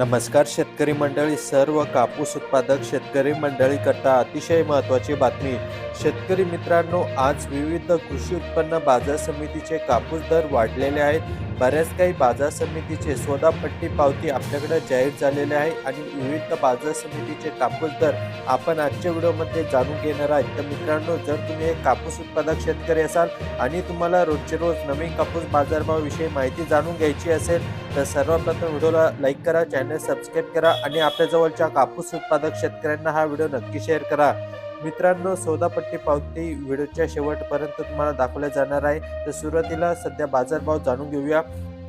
नमस्कार शेतकरी मंडळी सर्व कापूस उत्पादक शेतकरी मंडळीकरता अतिशय महत्त्वाची बातमी. शेतकरी मित्रांनो आज विविध कृषी उत्पन्न बाजार समितीचे कापूस दर वाढलेले आहेत. बऱ्याच काही बाजार समितीचे सोदापट्टी पावती आपल्याकडे जाहीर झालेले आहे आणि विविध बाजार समितीचे कापूस दर आपण आजच्या व्हिडिओमध्ये जाणून घेणार आहेत. तर मित्रांनो जर तुम्ही एक कापूस उत्पादक शेतकरी असाल आणि तुम्हाला रोजचे रोज नवीन कापूस बाजारभावाविषयी माहिती जाणून घ्यायची असेल तर सर्वप्रथम व्हिडिओला लाईक करा चॅनल सबस्क्राईब करा आणि आपल्या जवळच्या कापूस उत्पादक शेतकऱ्यांना हा व्हिडिओ नक्की शेअर करा. मित्रांनो सौदापट्टी पावती व्हिडिओच्या शेवटपर्यंत तुम्हाला दाखवल्या जाणार आहे. तर सुरुवातीला सध्या बाजारभाव जाणून घेऊया.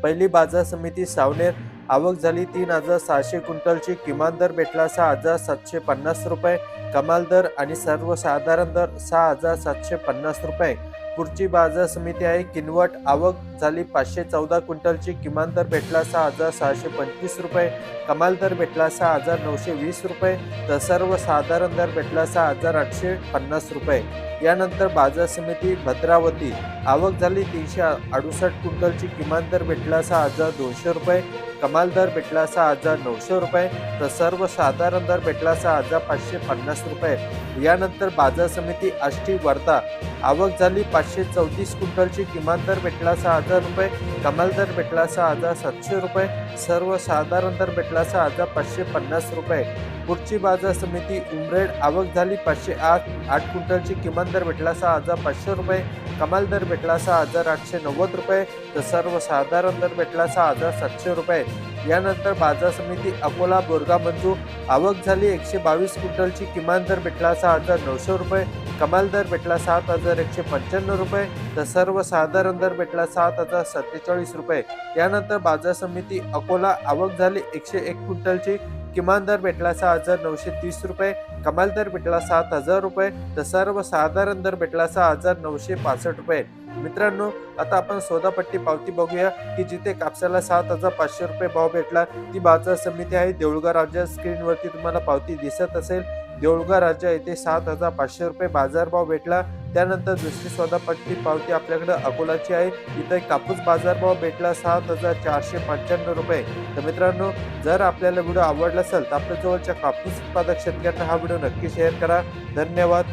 पहिली बाजार समिती सावनेर. आवक झाली तीन हजार सहाशे क्विंटलची. किमान दर भेटला सहा हजार सातशे पन्नास रुपये. कमाल दर आणि सर्वसाधारण दर सहा हजार सातशे पन्नास रुपये. पुढची बाजार समिती आहे. किनवट आवक झाली. पाचशे चौदा क्विंटलची किमान दर भेटला सहा हजार सहाशे पंचवीस रुपये. कमाल दर भेटला सहा हजार नऊशे वीस रुपये. तर सर्वसाधारण दर भेटला सहा हजार आठशे पन्नास रुपये. यानंतर बाजार समिती भद्रावती. आवक झाली तीनशे अडुसष्ट क्विंटलची. किमान दर भेटला सहा हजार दोनशे रुपये. कमाल दर भेटला सहा हजार नऊशे रुपये तर सर्वसाधारण दर भेटला सहा हजार पाचशे पन्नास रुपये. यानंतर बाजार समिती आष्टी वर्धा. आवक झाली पाचशे चौतीस क्विंटलची. किमान दर भेटला सहा हजार रुपये. कमाल दर भेटला सहा हजार सातशे रुपये. सर्वसाधारण दर भेटला सहा हजार पाचशे पन्नास रुपये. पुढची बाजार समिती उमरेड आवक झाली. पाचशे आठ आठ क्विंटलची किमान दर भेटला सहा हजार पाचशे रुपये. कमाल दर भेटला सहा हजार आठशे नव्वद रुपये. तर सर्वसाधारण दर भेटला सहा हजार सातशे रुपये. यानंतर बाजार समिती अकोला बोरगा मंजू आवक झाली. एकशे बावीस क्विंटलची किमान दर भेटला सहा हजार नऊशे रुपये. कमाल दर भेटला सात हजार एकशे पंच्याण्णव रुपये. तर सर्वसाधारण दर भेटला सात हजार सत्तेचाळीस रुपये. यानंतर बाजार समिती अकोला आवक झाली. एकशे एक क्विंटलची किमान दर भेटला सहा हजार नऊशे तीस रुपये कमाल दर भेटला सात हजार रुपये तर सर्वसाधारण दर भेटला सहा हजार नऊशे पासष्ट रुपये. मित्रांनो आता आपण सोदापट्टी पावती बघूया की जिथे कापसाला सात हजार पाचशे रुपये भाव भेटला ती बाजार समिती आहे. देऊळगाव राज्य स्क्रीनवरती तुम्हाला पावती दिसत असेल. देऊळगाव राजा येथे सात हजार पाचशे रुपये बाजारभाव भेटला. त्यानंतर दुसरी स्वतःपट्टी पावती आपल्याकडे अकोलाची आहे. इथे कापूस बाजारभाव भेटला सात हजार चारशे पंच्याण्णव रुपये. तर मित्रांनो जर आपल्याला व्हिडिओ आवडला असेल तर आपल्या जवळच्या कापूस उत्पादक शेतकऱ्यांना हा व्हिडिओ नक्की शेअर करा. धन्यवाद.